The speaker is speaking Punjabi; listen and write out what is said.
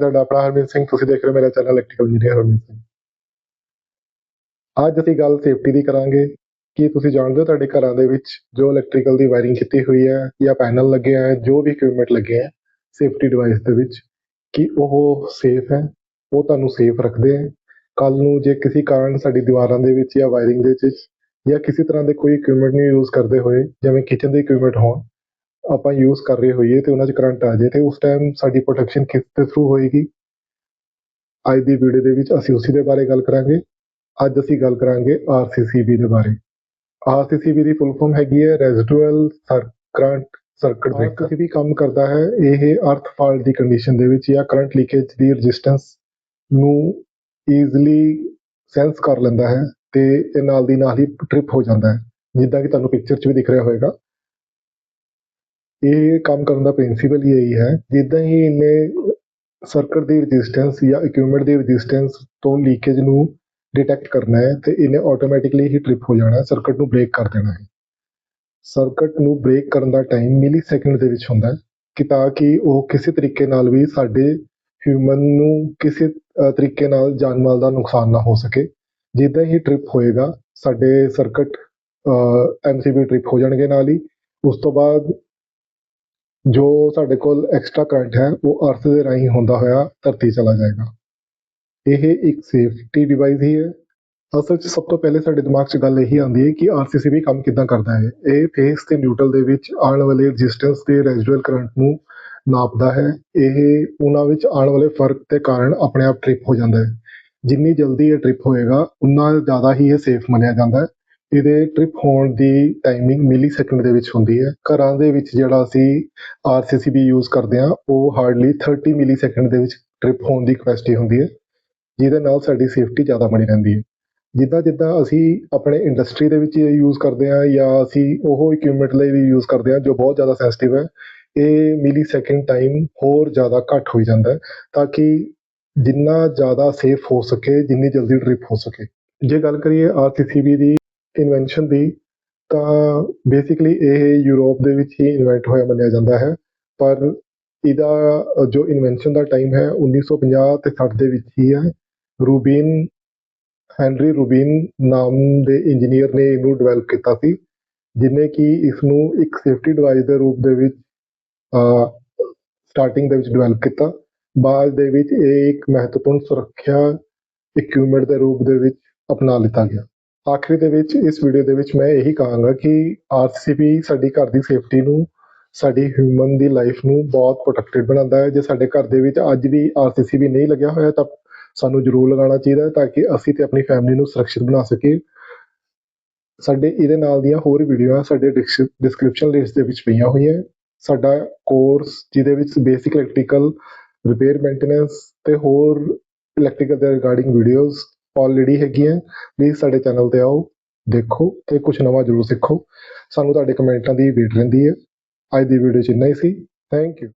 ਤੁਹਾਡਾ ਆਪਣਾ ਹਰਮੀਤ ਸਿੰਘ, ਤੁਸੀਂ ਦੇਖ ਰਹੇ ਹੋ ਮੇਰਾ channel electrical engineer Harmeet Singh. ਅੱਜ ਅਸੀਂ ਗੱਲ ਸੇਫਟੀ ਦੀ ਕਰਾਂਗੇ। ਕੀ ਤੁਸੀਂ ਜਾਣਦੇ ਹੋ ਤੁਹਾਡੇ ਘਰਾਂ ਦੇ ਵਿੱਚ ਜੋ ਇਲੈਕਟ੍ਰੀਕਲ ਦੀ ਵਾਇਰਿੰਗ ਕੀਤੀ ਹੋਈ ਹੈ ਜਾਂ ਪੈਨਲ ਲੱਗੇ ਹੈ ਜੋ ਵੀ ਇਕਵਿਪਮੈਂਟ ਲੱਗੇ ਹੈ ਸੇਫਟੀ ਡਿਵਾਈਸ ਦੇ ਵਿੱਚ, ਕਿ ਉਹ ਸੇਫ ਹੈ? ਉਹ ਤੁਹਾਨੂੰ ਸੇਫ ਰੱਖਦੇ ਹੈ ਕੱਲ ਨੂੰ ਜੇ ਕਿਸੇ ਕਾਰਨ ਸਾਡੀ ਦੀਵਾਰਾਂ ਦੇ ਵਿੱਚ ਜਾਂ ਵਾਇਰਿੰਗ ਦੇ ਵਿੱਚ ਜਾਂ ਕਿਸੇ ਤਰ੍ਹਾਂ ਦੇ ਕੋਈ ਇਕਵਿਪਮੈਂਟ ਨੂੰ ਯੂਜ਼ ਕਰਦੇ ਹੋਏ, ਜਿਵੇਂ ਕਿਚਨ ਦੇ ਇਕਵਿਪਮੈਂਟ ਹੋਣ ਆਪਾਂ ਯੂਜ਼ ਕਰ ਰਹੇ ਹੋਈਏ ਤੇ ਉਹਨਾਂ 'ਚ ਕਰੰਟ ਆ ਜਾਏ ਤੇ ਉਸ ਟਾਈਮ ਸਾਡੀ ਪ੍ਰੋਟੈਕਸ਼ਨ ਕਿਸ ਦੇ ਥਰੂ ਹੋਏਗੀ? ਅੱਜ ਦੀ ਵੀਡੀਓ ਦੇ ਵਿੱਚ ਅਸੀਂ ਉਸੇ ਦੇ ਬਾਰੇ ਗੱਲ ਕਰਾਂਗੇ। ਅੱਜ ਅਸੀਂ ਗੱਲ ਕਰਾਂਗੇ RCCB ਦੇ ਬਾਰੇ। RCCB ਦੀ ਫੁੱਲ ਫਾਰਮ ਹੈਗੀ ਹੈ ਰੈਜ਼ੀਡੂਅਲ ਕਰੰਟ ਸਰਕਟ ਬ੍ਰੇਕਰ ਕਿਸੇ ਵੀ ਕੰਮ ਕਰਦਾ ਹੈ ਇਹ ਅਰਥ ਫਾਲਟ ਦੀ ਕੰਡੀਸ਼ਨ ਦੇ ਵਿੱਚ ਜਾਂ ਕਰੰਟ ਲੀਕੇਜ ਦੀ ਰੈਜ਼ਿਸਟੈਂਸ ਨੂੰ ਈਜ਼ੀਲੀ ਸੈਂਸ ਕਰ ਲੈਂਦਾ ਹੈ ਤੇ ਇਹ ਨਾਲ ਦੀ ਨਾਲ ਹੀ ਟ੍ਰਿਪ ਹੋ ਜਾਂਦਾ ਹੈ। ਜਿੱਦਾਂ ਕਿ ਤੁਹਾਨੂੰ ਪਿਕਚਰ 'ਚ ਵੀ ਦਿਖ ਰਿਹਾ ਹੋਵੇਗਾ ਇਹ ਕੰਮ ਕਰਨ ਦਾ ਪ੍ਰਿੰਸੀਪਲ ਹੀ ਇਹੀ ਹੈ, ਜਿੱਦਾਂ ਹੀ ਇਹਨੇ ਸਰਕਟ ਦੀ ਰੈਜ਼ਿਸਟੈਂਸ ਜਾਂ ਇਕਵਿਪਮੈਂਟ ਦੀ ਰੈਜ਼ਿਸਟੈਂਸ ਤੋਂ ਲੀਕੇਜ ਨੂੰ ਡਿਟੈਕਟ ਕਰਨਾ ਹੈ, ਤੇ ਇਹਨੇ ਆਟੋਮੈਟਿਕਲੀ ਹੀ ਟ੍ਰਿਪ ਹੋ ਜਾਣਾ ਸਰਕਟ ਨੂੰ ਬ੍ਰੇਕ ਕਰ ਦੇਣਾ ਹੈ। ਸਰਕਟ ਨੂੰ ਬ੍ਰੇਕ ਕਰਨ ਦਾ ਟਾਈਮ ਮਿਲੀ ਸੈਕਿੰਡ ਦੇ ਵਿੱਚ ਹੁੰਦਾ ਹੈ, ਕਿ ਤਾਂ ਕਿ ਉਹ ਕਿਸੇ ਤਰੀਕੇ ਨਾਲ ਵੀ ਸਾਡੇ ਹਿਊਮਨ ਨੂੰ ਕਿਸੇ ਤਰੀਕੇ ਨਾਲ ਜਾਨ ਮਾਲ ਦਾ ਨੁਕਸਾਨ ਨਾ ਹੋ ਸਕੇ। ਜਿੱਦਾਂ ਹੀ ਟ੍ਰਿਪ ਹੋਏਗਾ, ਸਾਡੇ ਸਰਕਟ ਐਮਸੀਬੀ ਟ੍ਰਿਪ ਹੋ ਜਾਣਗੇ ਨਾਲ ਹੀ। ਉਸ ਤੋਂ ਬਾਅਦ ਜੋ ਸਾਡੇ ਕੋਲ ਐਕਸਟਰਾ ਕਰੰਟ ਹੈ, ਉਹ ਅਰਥ ਦੇ ਰਾਹੀਂ ਹੁੰਦਾ ਹੋਇਆ ਧਰਤੀ ਚਲਾ ਜਾਏਗਾ। ਇਹ ਇੱਕ ਸੇਫਟੀ ਡਿਵਾਈਸ ਹੀ ਹੈ। ਅਸਲ 'ਚ ਸਭ ਤੋਂ ਪਹਿਲੇ ਸਾਡੇ ਦਿਮਾਗ 'ਚ ਗੱਲ ਇਹੀ ਆਉਂਦੀ ਹੈ ਕਿ ਆਰਸੀਸੀਬੀ ਕੰਮ ਕਿੱਦਾਂ ਕਰਦਾ ਹੈ। ਇਹ ਫੇਸ ਤੇ ਨਿਊਟਰਲ ਦੇ ਵਿੱਚ ਆਉਣ ਵਾਲੇ ਰੈਜ਼ਿਸਟੈਂਸ ਤੇ ਰੈਜ਼ੀਡੂਅਲ ਕਰੰਟ ਨੂੰ ਨਾਪਦਾ ਹੈ। ਇਹ ਉਹਨਾਂ ਵਿੱਚ ਆਉਣ ਵਾਲੇ ਫ਼ਰਕ ਦੇ ਕਾਰਨ ਆਪਣੇ ਆਪ ਟ੍ਰਿਪ ਹੋ ਜਾਂਦਾ ਹੈ। ਜਿੰਨੀ ਜਲਦੀ ਇਹ ਟ੍ਰਿਪ ਹੋਏਗਾ, ਉਨਾ ਜ਼ਿਆਦਾ ਹੀ ਇਹ ਸੇਫ ਮੰਨਿਆ ਜਾਂਦਾ ਹੈ। ਇਹਦੇ ਟ੍ਰਿਪ ਹੋਣ ਦੀ ਟਾਈਮਿੰਗ ਮਿਲੀ ਸੈਕਿੰਡ ਦੇ ਵਿੱਚ ਹੁੰਦੀ ਹੈ। ਘਰਾਂ ਦੇ ਵਿੱਚ ਜਿਹੜਾ ਅਸੀਂ ਆਰਸੀਸੀਬੀ ਯੂਜ਼ ਕਰਦੇ ਹਾਂ, ਉਹ ਹਾਰਡਲੀ 30 ਮਿਲੀ ਸੈਕਿੰਡ ਦੇ ਵਿੱਚ ਟ੍ਰਿਪ ਹੋਣ ਦੀ ਕਪੈਸਿਟੀ ਹੁੰਦੀ ਹੈ, ਜਿਹਦੇ ਨਾਲ ਸਾਡੀ ਸੇਫਟੀ ਜ਼ਿਆਦਾ ਬਣੀ ਰਹਿੰਦੀ ਹੈ। ਜਿੱਦਾਂ ਜਿੱਦਾਂ ਅਸੀਂ ਆਪਣੇ ਇੰਡਸਟਰੀ ਦੇ ਵਿੱਚ ਯੂਜ਼ ਕਰਦੇ ਹਾਂ ਜਾਂ ਅਸੀਂ ਉਹ ਇਕਵਿਪਮੈਂਟ ਲਈ ਵੀ ਯੂਜ਼ ਕਰਦੇ ਹਾਂ ਜੋ ਬਹੁਤ ਜ਼ਿਆਦਾ ਸੈਂਸਿਟਿਵ ਹੈ, ਇਹ ਮਿਲੀ ਸੈਕਿੰਡ ਟਾਈਮ ਹੋਰ ਜ਼ਿਆਦਾ ਘੱਟ ਹੋਈ ਜਾਂਦਾ ਹੈ ਤਾਂ ਕਿ ਜਿੰਨਾ ਜ਼ਿਆਦਾ ਸੇਫ ਹੋ ਸਕੇ, ਜਿੰਨੀ ਜਲਦੀ ਟ੍ਰਿਪ ਹੋ ਸਕੇ। ਜੇ ਗੱਲ ਕਰੀਏ ਆਰਸੀਸੀਬੀ ਦੀ ਇਨਵੈਂਸ਼ਨ ਦੀ, ਤਾਂ ਬੇਸਿਕਲੀ ਇਹ ਯੂਰਪ ਦੇ ਵਿੱਚ ਹੀ ਇਨਵੈਂਟ ਹੋਇਆ, ਮੰਨਿਆ ਜਾਂਦਾ ਹੈ। ਪਰ ਇਹਦਾ ਜੋ ਇਨਵੈਂਸ਼ਨ ਦਾ ਟਾਈਮ ਹੈ 1950 ਤੇ 60 ਦੇ ਵਿੱਚ ਹੀ ਹੈ। ਰੂਬੀਨ, ਹੈਨਰੀ ਰੂਬੀਨ ਨਾਮ ਦੇ ਇੰਜੀਨੀਅਰ ਨੇ ਇਹਨੂੰ ਡਿਵੈਲਪ ਕੀਤਾ ਸੀ ਜਿਨੇ ਕਿ ਇਸ ਨੂੰ ਇੱਕ ਸੇਫਟੀ ਡਿਵਾਈਸ ਦੇ ਰੂਪ ਦੇ ਵਿੱਚ ਸਟਾਰਟਿੰਗ ਦੇ ਵਿੱਚ ਡਿਵੈਲਪ ਕੀਤਾ। ਬਾਅਦ ਦੇ ਵਿੱਚ ਇਹ ਇੱਕ ਮਹੱਤਵਪੂਰਨ ਸੁਰੱਖਿਆ ਇਕਵਿਪਮੈਂਟ ਦੇ ਰੂਪ ਦੇ ਵਿੱਚ ਅਪਣਾ ਲਿੱਤਾ ਗਿਆ। ਆਖਰੀ ਦੇ ਵਿੱਚ, ਇਸ ਵੀਡੀਓ ਦੇ ਵਿੱਚ ਮੈਂ ਇਹੀ ਕਹਾਂਗਾ ਕਿ ਆਰਸੀਬੀ ਸਾਡੀ ਘਰ ਦੀ ਸੇਫਟੀ ਨੂੰ, ਸਾਡੀ ਹਿਊਮਨ ਦੀ ਲਾਈਫ ਨੂੰ ਬਹੁਤ ਪ੍ਰੋਟੈਕਟਡ ਬਣਾਉਂਦਾ ਹੈ। ਜੇ ਸਾਡੇ ਘਰ ਦੇ ਵਿੱਚ ਅੱਜ ਵੀ ਆਰਸੀਬੀ ਨਹੀਂ ਲੱਗਿਆ ਹੋਇਆ, ਤਾਂ ਸਾਨੂੰ ਜ਼ਰੂਰ ਲਗਾਉਣਾ ਚਾਹੀਦਾ ਹੈ ਤਾਂ ਕਿ ਅਸੀਂ ਤੇ ਆਪਣੀ ਫੈਮਿਲੀ ਨੂੰ ਸੁਰੱਖਿਅਤ ਬਣਾ ਸਕੀਏ। ਸਾਡੇ ਇਹਦੇ ਨਾਲ ਦੀਆਂ ਹੋਰ ਵੀਡੀਓਆਂ ਸਾਡੇ ਡਿਸਕ੍ਰਿਪਸ਼ਨ ਲਿਸਟ ਦੇ ਵਿੱਚ ਪਈਆਂ ਹੋਈਆਂ। ਸਾਡਾ ਕੋਰਸ ਜਿਹਦੇ ਵਿੱਚ ਬੇਸਿਕ ਇਲੈਕਟ੍ਰੀਕਲ ਰਿਪੇਅਰ ਮੇਨਟੇਨੈਂਸ ਤੇ ਹੋਰ ਇਲੈਕਟ੍ਰੀਕਲ ਦੇ ਰਿਗਾਰਡਿੰਗ ਵੀਡੀਓਜ਼ ਆਲਰੇਡੀ ਹੈਗੀਆਂ ਪਲੀਜ਼ ਸਾਡੇ ਚੈਨਲ ਤੇ ਆਓ, ਦੇਖੋ ਤੇ ਕੁਝ ਨਵਾਂ ਜ਼ਰੂਰ ਸਿੱਖੋ। ਸਾਨੂੰ ਤੁਹਾਡੇ ਕਮੈਂਟਾਂ ਦੀ ਵੇਟ ਰਹਿੰਦੀ ਹੈ। ਅੱਜ ਦੀ ਵੀਡੀਓ ਚ ਇੰਨਾ ਹੀ ਸੀ। Thank you